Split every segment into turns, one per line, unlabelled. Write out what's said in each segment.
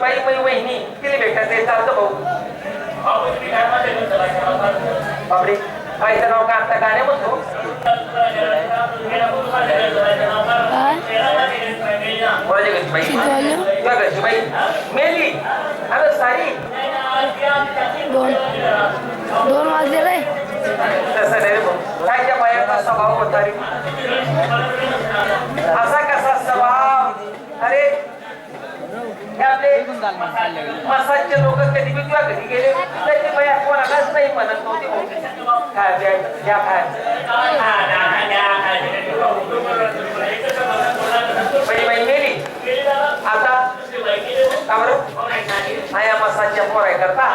बाई मै वहिनी तिला भेटायचं चालतं भाऊ. बापरे बाईचं नाव का आता? गाणे म्हणतो. बाई मेली. अरे सारी.
दोन.
तसं नाही भाऊ. काय त्या बायाचा स्वभाव होता रे? असा कसा स्वभाव अरे हे आपले मसाजचे लोक कधी बी कधी गेले तर ते कोणालाच नाही म्हणत नव्हते. काय द्या काय पहिली बाई मेली. आता? माया मसाजच्या पोराय करता.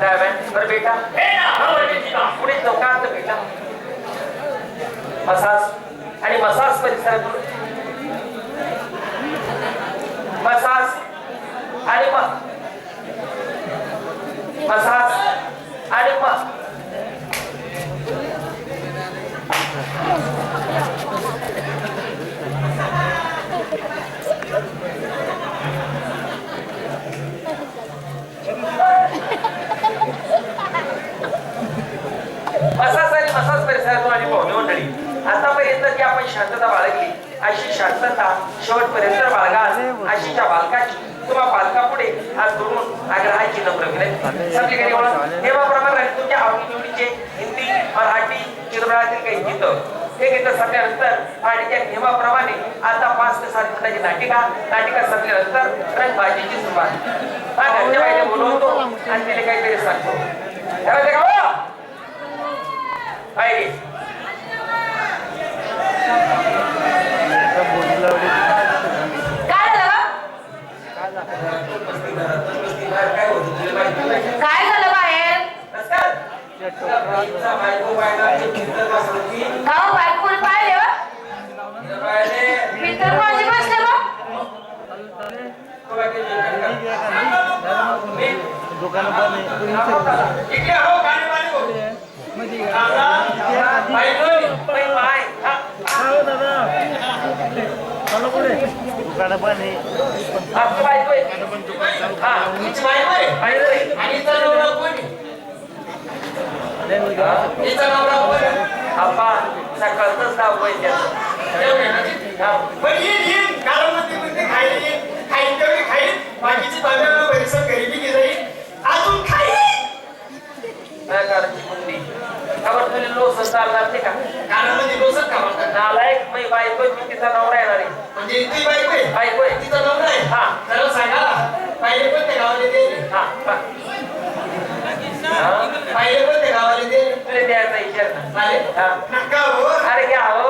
काय बरं बेटा. पुढे चौकात बेटा. मसाज. आणि मसाज परिसरातून मसाज आणि मग. मसाज आणि मग. मसाज आणि मसाज परिसरातून आणि पाहुणे मंडळी आतापर्यंत जी आपण शांतता बाळगली अशी शांतता शेवटपर्यंत बाळगाल अशी त्या बालकाची. किंवा बालकापुढे आज धरून आग्रहाची नम्र विनंती. सगळीकडे वळा. नेमाप्रमाणे तुमच्या आवडीनिवडीचे हिंदी मराठी चित्रपटातील काही गीतं. हे गीतं संपल्यानंतर आणि त्या नियमाप्रमाणे आता पाच ते सात मिनिटाची नाटिका नाटिका संपल्यानंतर रंगबाजीची सुरुवात. हा घरच्या बाईने बोलवतो आणि तिने काहीतरी सांगतो. त्याला ते गावा काय रे?
काय झालं
काय होतं तुला माहिती नाही?
काय झालं बाहेर
नमस्कार. बाईचा बायको बायला ते भिंतत बसलं की,
गाव बायको कोणी पाहिले हो?
तिला बायले,
मी तर माझी बसले मग
तो बायको जेवण करतात. मी,
दुकान पण
इकडे हो, गाडीवाले हो. बाई होय, बाई बाय. हा,
दुकान पण आहे
आपली बायको आहे. हा, हिची बायको आहे. आणि हिचा नवरा कोण आहे? हिचा नवरा कोण आहे? आप्पा, आहे त्याचं. हा.
पण येईन खायला खाईन तेवढी खाईन बाकीची परिसर गरिबी घेईल अजून खाईन
काय करायची बुंदी? का बरं तुला लोसन चालणार नाही का
कानामध्ये लोसत का म्हणतात
नालायक मी बायको आहे, मी तिचा नवरा येणार आहे
म्हणजे ती बायको आहे
बायको आहे.
तिचा नवरा आहे
हा.
त्याला सांगा पाहिले पण ते गावाला दे
हा?
पाहिले पण ते गावाला दे
द्यायचा विचार ना
चालेल. नका हो
अरे क्या हो